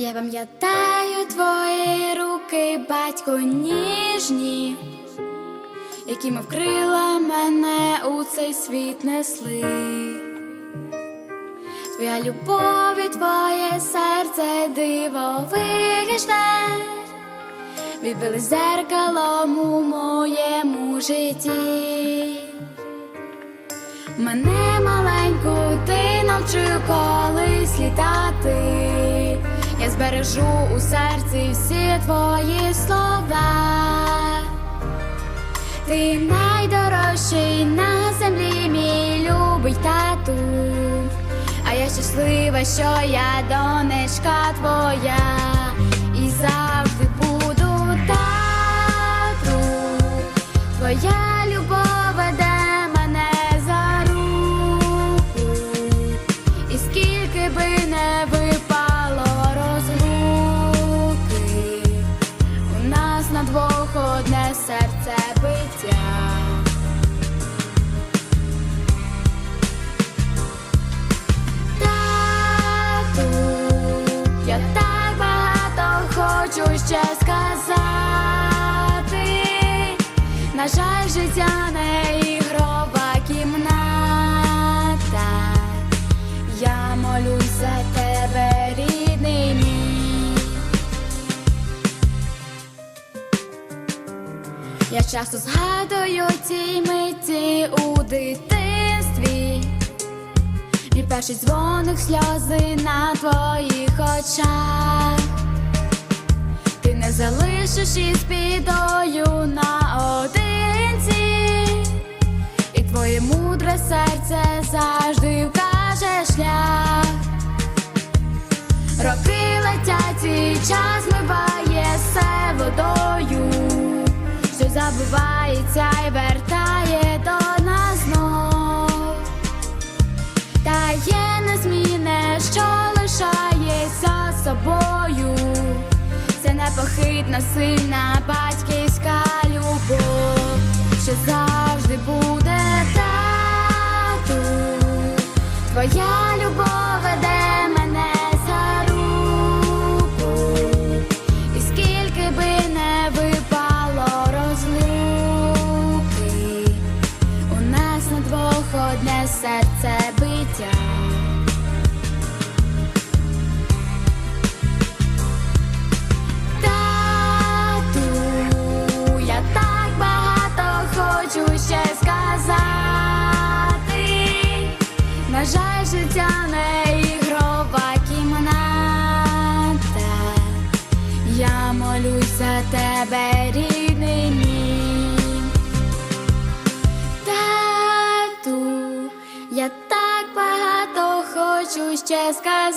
Я пам'ятаю твої руки, батько ніжні, які мов крила мене у цей світ несли. Твоя любов і твоє серце дивовижне, відбили зеркалом у моєму житті. Мене маленьку ти навчив колись літати. Збережу у серці всі твої слова. Ти найдорожчий на землі, мій любий тату. А я щаслива, що я донечка твоя, і завжди буду тату. Твоя хочу ще сказати. На жаль, життя не ігрова кімната. Я молюсь за тебе, рідний мій. Я часто згадую ті миті у дитинстві. Мій перший дзвоник сльози на твоїх очах. Залишиш із бідою наодинці, і твоє мудре серце завжди вкаже шлях. Роки летять і час миває все водою, що забувається і вертає непохитна, сильна батьківська любов, що завжди буде тату. Твоя любов веде мене за руку, і скільки би не випало розлуки, у нас на двох одне серце кімната. Я молюсь тебе, рідний я так багато хочу ще сказати.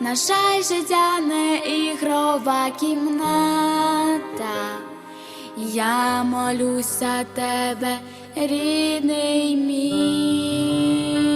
На жаль, життя не ігрова кімната. Я молюсь за тебе, рідний мій.